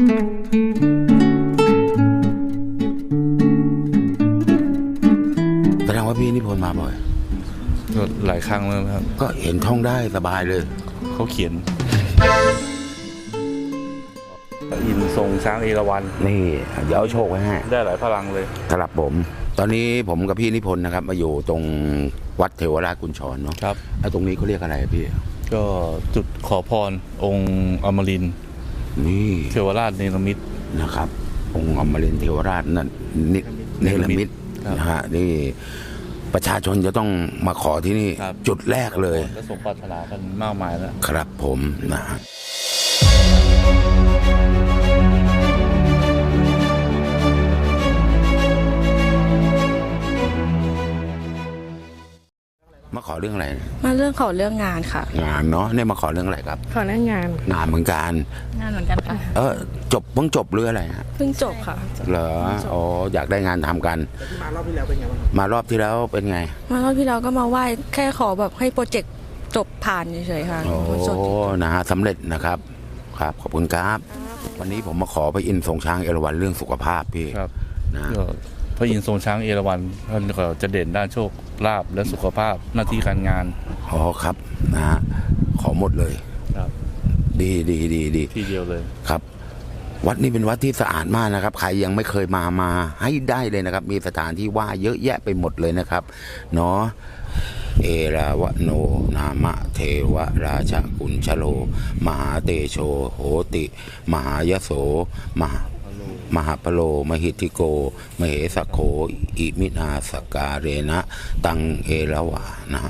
แสดงว่าพี่นิพนธ์มาบ่อย ก็หลายครั้งแล้วนะครับ ก็เห็นท่องได้สบายเลย เขาเขียน อินทรงช้างเอราวัณนี่เดี๋ยวเอาโชคไว้ให้ได้หลายพลังเลยครับผม ตอนนี้ผมกับพี่นิพนธ์นะครับ มาอยู่ตรงวัดเทวราชกุญชรเนาะครับไอ้ตรงนี้เขาเรียกอะไรอะพี่ ก็จุดขอพรองค์อมรินทร์ นี่เทวราชเนรมิตนะครับ องค์อมรินทร์เทวราชนั่นนิเนรมิตครับนะฮะนี่ประชาชนจะต้องมาขอที่นี่ครับจุดแรกเลยก็สมปรารถนากันมากมายแล้ว ครับผมนะ อเรื่องอะไร มาเรื่องขอเรื่องงานค่ะ งานเนาะเนี่ยมาขอเรื่องอะไรครับ ขอเรื่องงาน งานเหมือนกัน งานเหมือนกันค่ะ เออจบเพิ่งจบหรืออะไรฮะเพิ่งจบค่ะ เหรออ๋ออยากได้งานทำกัน มารอบที่แล้วเป็นไงมารอบที่แล้วเป็นไง มารอบที่เราก็มาไหว้แค่ขอแบบให้โปรเจกต์จบผ่านเฉยๆค่ะโอ้จบนะฮะสำเร็จนะครับ ครับ ขอบคุณครับ วันนี้ผมมาขอพระอินทร์ทรงช้างเอราวัณเรื่องสุขภาพพี่ครับนะ ก็พ ระอินทร์ทรงช้างเอราวัณท่านก็จะเด่นด้านโชคลาภและสุขภาพหน้าที่การงาน อ๋อครับนะฮะขอหมดเลยครับ ดีดีดีดีทีเดียวเลย ครับ วัดนี้เป็นวัดที่สะอาดมากนะครับ ใครยังไม่เคยมามาให้ได้เลยนะครับ มีสถานที่ว่าเยอะแยะไปหมดเลยนะครับเนาะเอราวโนนามะเทวราชกุญชโล มหาเตโชโหติ มหายโสมหา มหาปโลมหิติโก มเหสกโขอิมินาสการเรนะ ตังเอราวานะ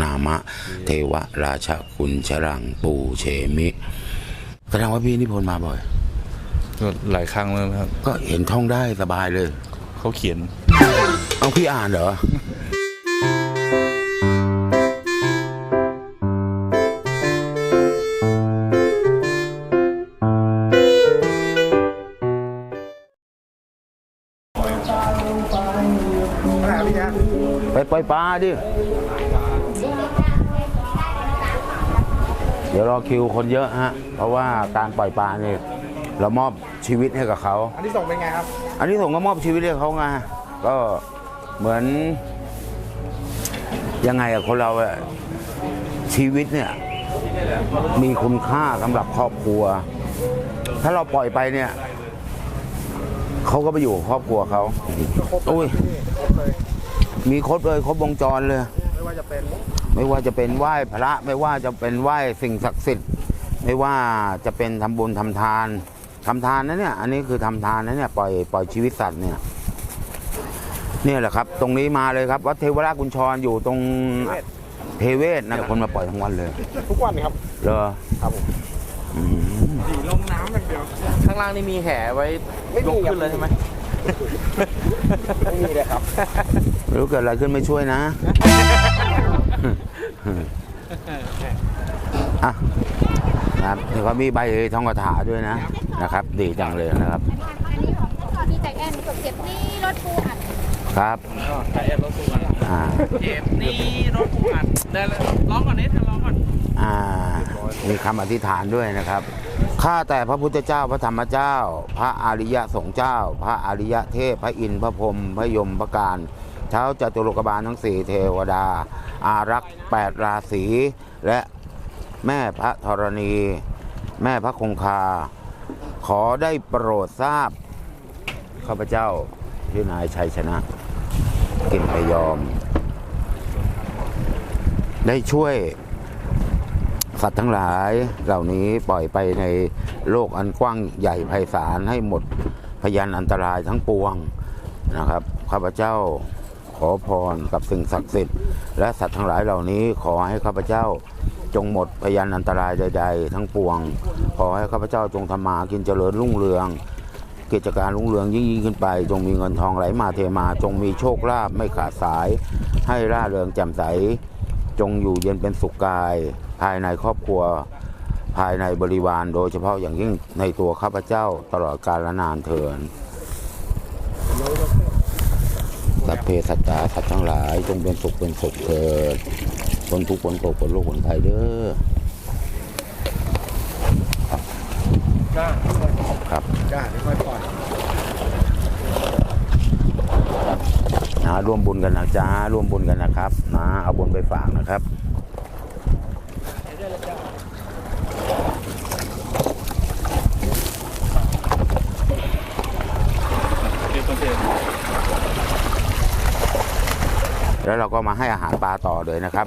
นามะ เทวราชกุญชรังปูเชมิแสดงว่าพี่นิพนธ์มาบ่อย ก็หลายครั้งแล้วนะครับ ก็เห็นท่องได้สบายเลย เขาเขียน เอาพี่อ่านเหรอ ปปล่อยปลาดิ เดี๋ยวรอคิวคนเยอะฮะ เพราะว่าการปล่อยปลาเนี่ยเรามอบชีวิตให้กับเขา อันที่ส่งเป็นไงครับ อันนี้ผมก็มอบชีวิตให้เขาไง ก็เหมือน ยังไงอะคนเราอะชีวิตเนี่ยมีคุณค่าสำหรับครอบครัว ถ้าเราปล่อยไปเนี่ย เขาก็ไปอยู่กับครอบครัวเขาโอ้ยครบเลย มีครบเลยครบวงจรเลย ไม่ว่าจะเป็นไม่ว่าจะเป็นไหว้พระ ไม่ว่าจะเป็นไหว้สิ่งศักดิ์สิทธิ์ ไม่ว่าจะเป็นทำบุญทำทานทำทานนะเนี่ย อันนี้คือทำทานนะเนี่ยปล่อยปล่อยชีวิตสัตว์เนี่ยเนี่ยแหละครับ ตรงนี้มาเลยครับวัดเทวราชกุญชรอยู่ตรงเทเวศนะคนมาปล่อยทั้งวันเลย ทุกวันครับเหรอครับผมอืมสีลงน้ำอย่างเดียวข้างล่างนี่มีแห่ไว้ไม่ยมีกครับขึ้นเลยใช่ไหม ไม่มีเลยครับไม่รู้เกิดอะไรขึ้นไม่ช่วยนะอะครับเดี๋ยวเขามีใบทองกระถาด้วยนะนะครับ ดีจังเลยนะครับอันนี้ของพวกเราที่ใจแอนกดเจ็บนี่รถปูอัดครับใช่รถปูอัดอ่าเจ็บนี่รถปูอัดได้แล้วร้องก่อนนิดร้องก่อนอ่า มีคำอธิษฐานด้วยนะครับข้าแต่พระพุทธเจ้าพระธรรมเจ้า พระอริยสงฆ์เจ้า พระอริยเทพพระอินทร์พระพรหมพระยมพระการเท้าจตุโลกบาลทั้งสี่เทวดา อารักษ์แปดราศีและแม่พระธรณี แม่พระคงคา ขอได้โปรดทราบข้าพเจ้าชื่อนายชัยชนะ กินพยอม ได้ช่วย สัตว์ทั้งหลายเหล่านี้ปล่อยไปในโลกอันกว้างใหญ่ไพศาลให้หมดพยันอันตรายทั้งปวงนะครับข้าพเจ้าขอพรกับสิ่งศักดิ์สิทธิ์และสัตว์ทั้งหลายเหล่านี้ขอให้ข้าพเจ้าจงหมดพยันอันตรายใด ๆ ทั้งปวง ขอให้ข้าพเจ้าจงทำมากินเจริญรุ่งเรือง กิจการรุ่งเรืองยิ่งยิ่งขึ้นไป จงมีเงินทองไหลมาเทมา จงมีโชคลาภไม่ขาดสาย ให้ร่าเริงแจ่มใส จงอยู่เย็นเป็นสุขกาย ภายในครอบครัว ภายในบริวารโดยเฉพาะอย่างยิ่งในตัวข้าพเจ้าตลอดกาลนานเทินสัพเพสัตตาสัตว์ทั้งหลายจงเป็นสุขเป็นสุขเถิดคนทุกข์คนโศกคนโรคคนภัยเด้อครับ ได้เดี๋ยวค่อยปล่อย นะ ร่วมบุญกันนะจ้าร่วมบุญกันนะครับนะเอาบุญไปฝากนะครับแล้วเราก็มาให้อาหารปลาต่อเลยนะครับ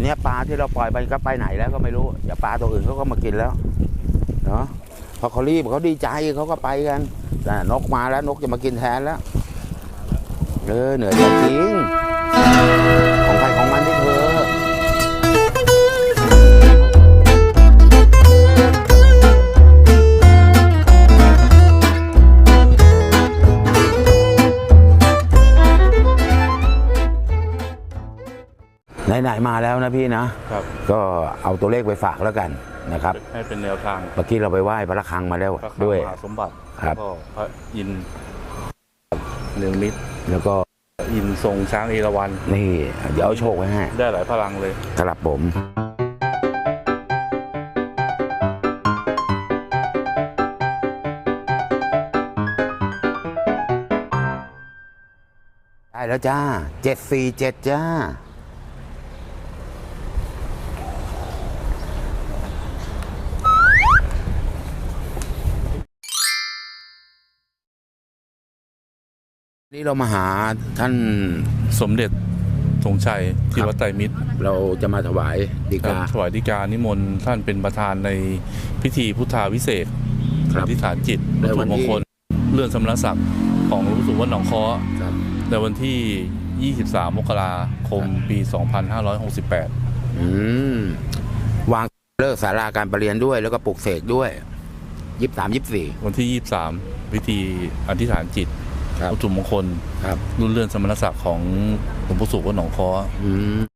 เนี่ยปลาที่เราปล่อยไปก็ไปไหนแล้วก็ไม่รู้อย่าปลาตัวอื่นเขาก็มากินแล้ว เนาะพอเขารีบเขาดีใจเขาก็ไปกันแต่นกมาแล้วนกจะมากินแทนแล้วเออเหนือใจจริงของใครของมันที่เธอไหนๆมาแล้วนะพี่นะครับก็เอาตัวเลขไปฝากแล้วกัน นะครับ ให้เป็นแนวทางเมื่อกี้เราไปไหว้พระคลังมาแล้วพระคลังด้วย มหาสมบัติครับ แล้วก็พระอินทร์เนืองมิตรแล้วก็พระอินทร์ทรงช้างเอราวัณนี่เดี๋ยวเอาโชคไว้ให้ได้หลายพลังเลย ครับผม ได้แล้วจ้าเจ็ดสี่เจ็ดจ้า นี่เรามาหาท่านสมเด็จธงชัยที่ครับวัดไตรมิตรเราจะมาถวายดีครับกาถวายดีกานิมนต์ท่านเป็นประธานในพิธีพุทธาวิเศษกครับอธิษฐานจิตในวัตวัถุนมที่งคลเลื่อนสมณศักดิ์ของหลวงปู่สุวรรณหนองค้อครับในวันที่ 23 มกราคมปี 2568อืมวางเลิกสาราการประเรียนด้วยแล้วก็ปลุกเสกด้วยยี่สามยี่สี่วันที่ 23 พิธีอธิษฐานจิตครับ วัตถุมงคล ครับ รุ่นเลื่อนสมณศักดิ์ของหลวงปู่สุวรรณหนองค้ออืม